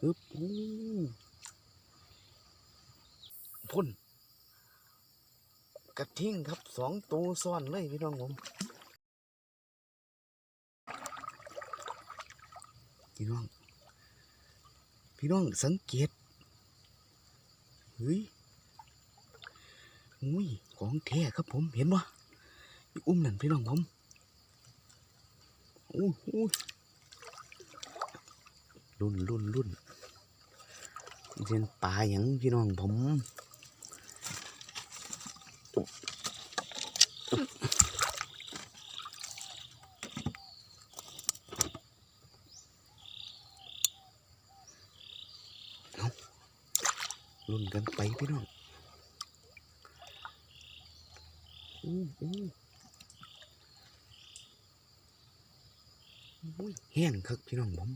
ฮึบพ่นกระทิ่งครับสองตัวซ้อนเลยพี่น้องผมพี่น้อง พี่น้องสังเกตเฮ้ยอุ้ยของแท้ครับผมเห็นปะอุ้มนั่นพี่น้องผมอู้หู รุ่นรุ่นรุ่นเรียนปลาอย่างพี่น้องผมรุ่นกันไปพี่น้องอู้อู้อุ้ยแห้งครับพี่น้องผม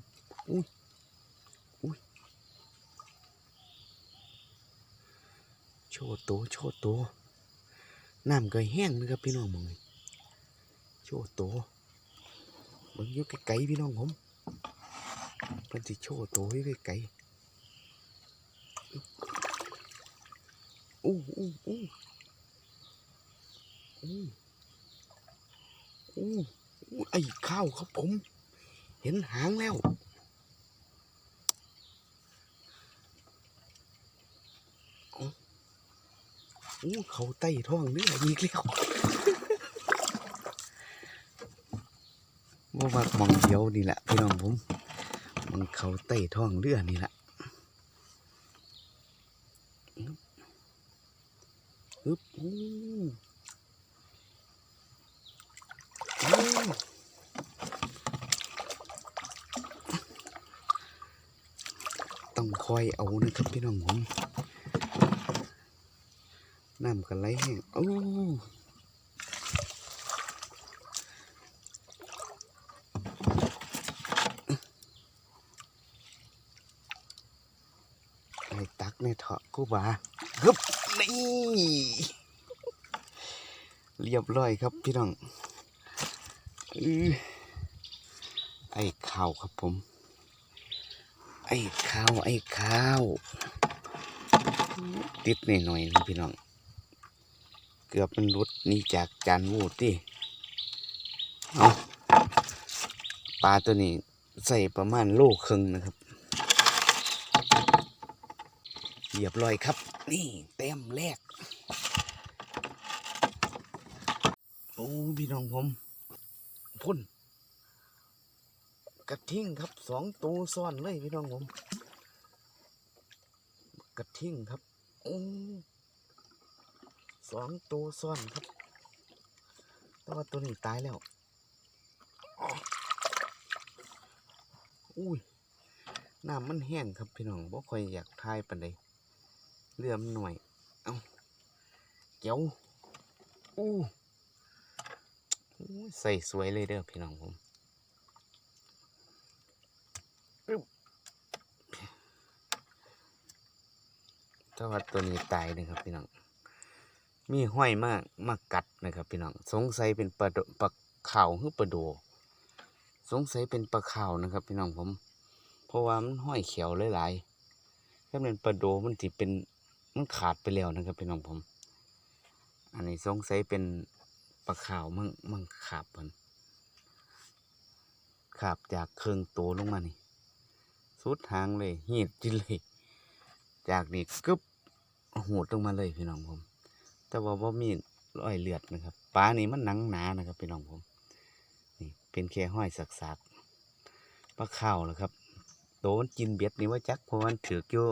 อุ้ยอุ้ยโช ว์โตวโชว์โตวน้ำก็แห้งนะครับพี่น้องมึงโชว์โตวเบิ่งอยู่ไกลๆพี่น้องผมเพิ่นสิโชว์โตวอยู่ไกลๆอู้อู้อู้อู้อู้อู้ไอ้ข้าวครับผม เห็นหางแล้ว เอา อู้เขาไต่ท้องเนื้ออีกแล้วว่าว่ามองเดียวนี่แหละพี่น้องผมมันเขาไต่ท้องเรือนี่แหละฮึบอู้ต้องคอยเอานะครับพี่น้องผม น้ำกันไหลแห้งโอ้ไอ้ตักในเถาะกูบาฮึบนี่เรียบร้อยครับพี่น้องอือไอ้ข้าวครับผม ไอ้ข้าวไอ้ข้าว ติดหน่อยๆพี่น้อง เกือบมันรุดนี่จากจานวูดดิเอาปลาตัวนี้ใส่ประมาณโลครึ่งนะครับเรียบร้อยครับ นี่เต็มแรก โอ้พี่น้องผมพ่นกระทิ่งครับสองตัวซ้อนเลยพี่น้องผม กระทิ่งครับ โอ้ สองตัวซ้อนครับ แต่ว่าตัวนี้ตายแล้ว อุ้ย น้ำมันแห้งครับพี่น้องบ่ค่อยอยากทายปานใดเรือมันหน่อย เอาเกียวอู้หูใส่สวยเลยเด้อพี่น้องผมอึ๊บถ้าว่าตัวนี้ตายนะครับพี่น้อง มีห้อยมากมากัดนะครับพี่น้องสงสัยเป็นปลาปลาข่าวหรือปลาโด สงสัยเป็นปลาข่าวนะครับ พี่น้องผม เพราะว่ามันห้อยเขียวหลายๆถ้าเป็นปลาโดมันจะเป็นมันขาดไปแล้วนะครับพี่น้องผม อันนี้สงสัยเป็นปลาข่าวมั่งมั่งขาบมันขาบจากเครื่องโตลงมานี่สุดหางเลยเหียดจิเลย จากนี่กึบหูดลงมาเลยพี่น้องผม แต่ว่าบ่มีรอยเลือดนะครับปลานี่มันหนังหนานะครับพี่น้องผมนี่เป็นแค่ห้อยสักๆปลาข้าวนะครับโตมันกินเบ็ดนี่ว่าจักเพราะมันถือกอยู่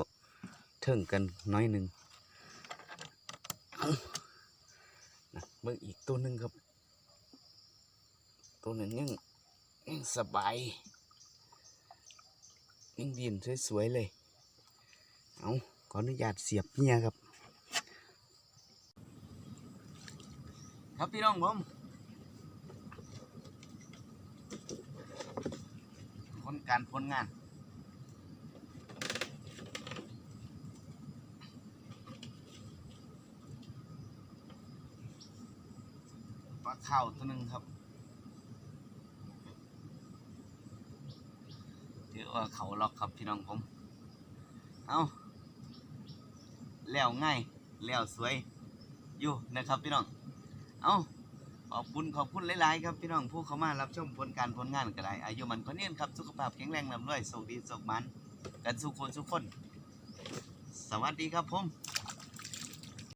เทิงกันน้อยหนึ่งเอานะเบิ่งอีกตัวหนึ่งครับ ตัวนั้นยังยังสบายยังดินสวยๆเลยเอาขออนุญาตเสียบเมียครับ ครับพี่น้องผมผลการผลงาน ปลาข้าวตัวหนึ่งครับถือว่าเขาล็อกครับพี่น้องผม เอาแล้วง่าย แล้วสวย อยู่นะครับพี่น้อง เอาขอบคุณขอบคุณหลาย ๆ ครับพี่น้องผู้เข้ามารับชมผลการผลงานก็ได้อายุมันคนเนียนครับสุขภาพแข็งแรงลำด้วยสุขดีสุขมัน กันสุขคนสุขคน สวัสดีครับผม